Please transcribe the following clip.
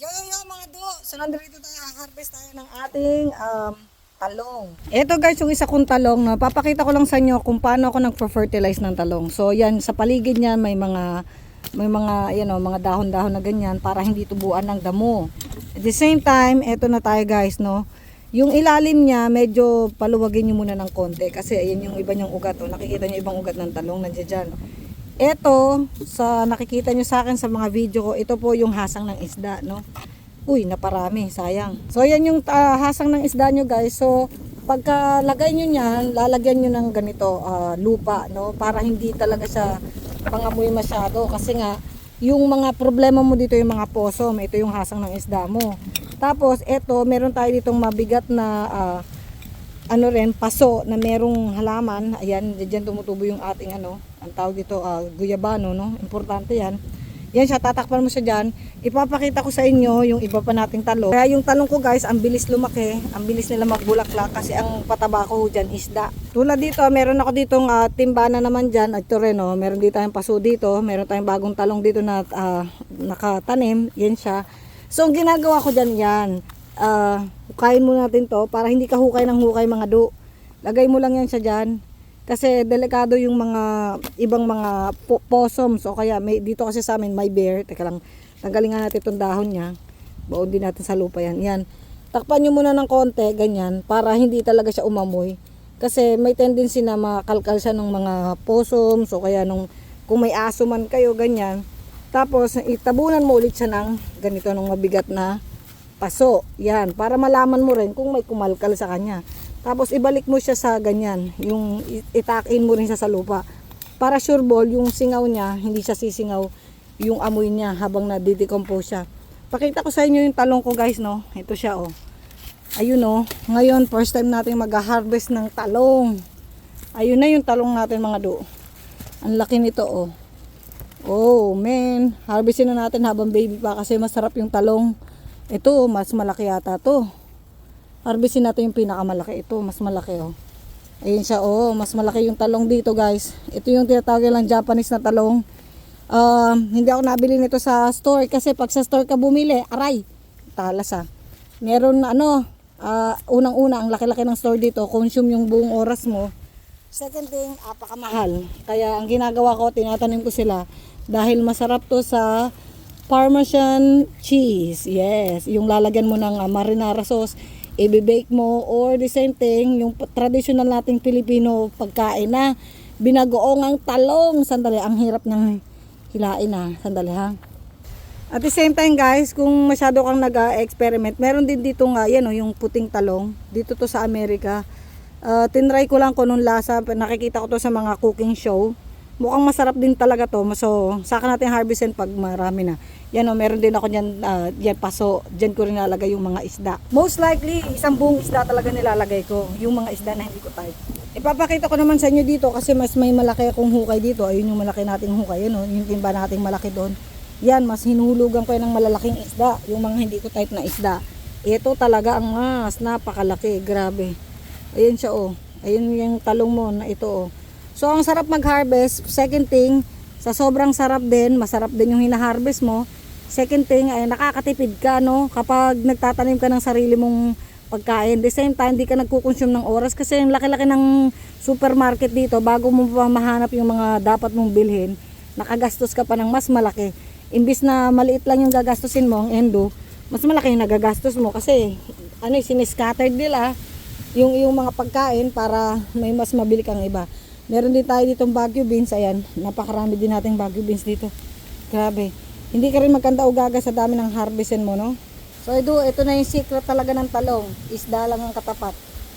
Yo, yo, yo mga do! So nandito tayo, harvest tayo ng ating um, talong. Ito guys, yung isa kong talong, na papakita ko lang sa inyo kung paano ako nagpo-fertilize ng talong. So yan, sa paligid niyan may mga may mga yan o, mga dahon-dahon na ganyan para hindi tubuan ng damo. At the same time, eto na tayo guys, no. Yung ilalim niya, medyo paluwagin niyo muna ng konti kasi ayan yung iba niyang ugat. Oh. Nakikita niyo ibang ugat ng talong nandiyan dyan. Ito, sa nakikita nyo sa akin sa mga video ko, ito po yung hasang ng isda, no? Uy, naparami, sayang. So, yan yung ah, hasang ng isda nyo, guys. So, pagka lagay nyo niyan, lalagyan nyo ng ganito, ah, lupa, no? Para hindi talaga siya pangamoy masyado. Kasi nga, yung mga problema mo dito, yung mga posom, ito yung hasang ng isda mo. Tapos, ito, meron tayo ditong mabigat na ah, ano rin, paso na merong halaman. Ayan, diyan tumutubo yung ating ano, ang tawag dito, ah, guyabano, no? Importante yan. Yan siya, tatakpan mo siya dyan. Ipapakita ko sa inyo yung iba pa nating talong. Kaya yung talong ko guys, ang bilis lumaki, ang bilis nila magbulaklak kasi ang pataba ko dyan isda. Tulad dito, meron ako ditong uh, timbana naman dyan. Ito rin, oh, meron dito tayong paso dito. Meron tayong bagong talong dito na ah, nakatanim. Yan siya. So, ang ginagawa ko dyan yan, ah, hukayin mo natin to para hindi ka hukay ng hukay mga do. Lagay mo lang yan siya dyan. Kasi delikado yung mga ibang mga po- possums o kaya may, dito kasi sa amin may bear. Teka lang, tanggalin nga natin itong dahon niya. Baon din natin sa lupa yan. Yan. Takpan nyo muna ng konti, ganyan, para hindi talaga siya umamoy. Kasi may tendency na makalkal siya ng mga possums o kaya nung kung may aso man kayo, ganyan. Tapos, itabunan mo ulit siya ng ganito, ng mabigat na paso. Yan, para malaman mo rin kung may kumalkal sa kanya. Tapos, ibalik mo siya sa ganyan, yung itakin mo rin siya sa lupa. Para sure ball, yung singaw niya, hindi siya sisingaw yung amoy niya habang nadidecompose siya. Pakita ko sa inyo yung talong ko guys, no? Ito siya, oh. Ayun, oh. Ngayon, first time natin mag-harvest ng talong. Ayun na yung talong natin, mga do. Ang laki nito, oh. Oh, man. Harvestin na natin habang baby pa kasi masarap yung talong. Ito, mas malaki yata to. Harvestin natin yung pinakamalaki. Ito, mas malaki, oh. Ayun siya, oh. Mas malaki yung talong dito, guys. Ito yung tinatawag lang Japanese na talong. Um, hindi ako nabili nito sa store kasi pag sa store ka bumili, aray, talas ah. Meron ano, ah, unang-una, ang laki-laki ng store dito, consume yung buong oras mo. Second thing, apakamahal. Kaya ang ginagawa ko, tinatanim ko sila dahil masarap to sa Parmesan cheese. Yes, yung lalagyan mo ng ah, marinara sauce, i-bake mo or the same thing, yung traditional nating Filipino pagkain na binagoong ang talong. Sandali, ang hirap niyang hilain na. Sandali ha. At the same time guys, kung masyado kang nag-experiment, meron din dito nga, yan o, yung puting talong. Dito to sa Amerika. Uh, tinry ko lang kung nung lasa, nakikita ko to sa mga cooking show. Mukhang masarap din talaga to. So, saka natin harvestin pag marami na. Yan o, meron din ako dyan, uh, yan paso. Dyan ko rin nalagay yung mga isda. Most likely, isang buong isda talaga nilalagay ko. Yung mga isda na hindi ko type. Ipapakita ko naman sa inyo dito kasi mas may malaki akong hukay dito. Ayun yung malaki nating hukay. Yun o, yung timba nating malaki doon. Yan, mas hinuhulugan ko yan ng malalaking isda. Yung mga hindi ko type na isda. Ito talaga ang mas napakalaki. Grabe. Ayun siya oh. Ayun yung talong mo na ito oh. So ang sarap mag-harvest. Second thing, sa sobrang sarap din, masarap din yung hina-harvest mo. Second thing ay nakakatipid ka no kapag nagtatanim ka ng sarili mong pagkain. The same time, di ka nagkukonsume ng oras kasi yung laki-laki ng supermarket dito bago mo pa mahanap yung mga dapat mong bilhin, nakagastos ka pa ng mas malaki. Imbis na maliit lang yung gagastusin mo, ang endo, mas malaki yung nagagastos mo kasi ano, siniscattered nila yung yung mga pagkain para may mas mabili kang iba. Meron din tayo ditong Baguio beans, ayan. Napakarami din nating Baguio beans dito. Grabe. Hindi ka rin magkanda o gaga sa dami ng harvestin mo, no? So, ito, ito na yung secret talaga ng talong. Isda lang ang katapat.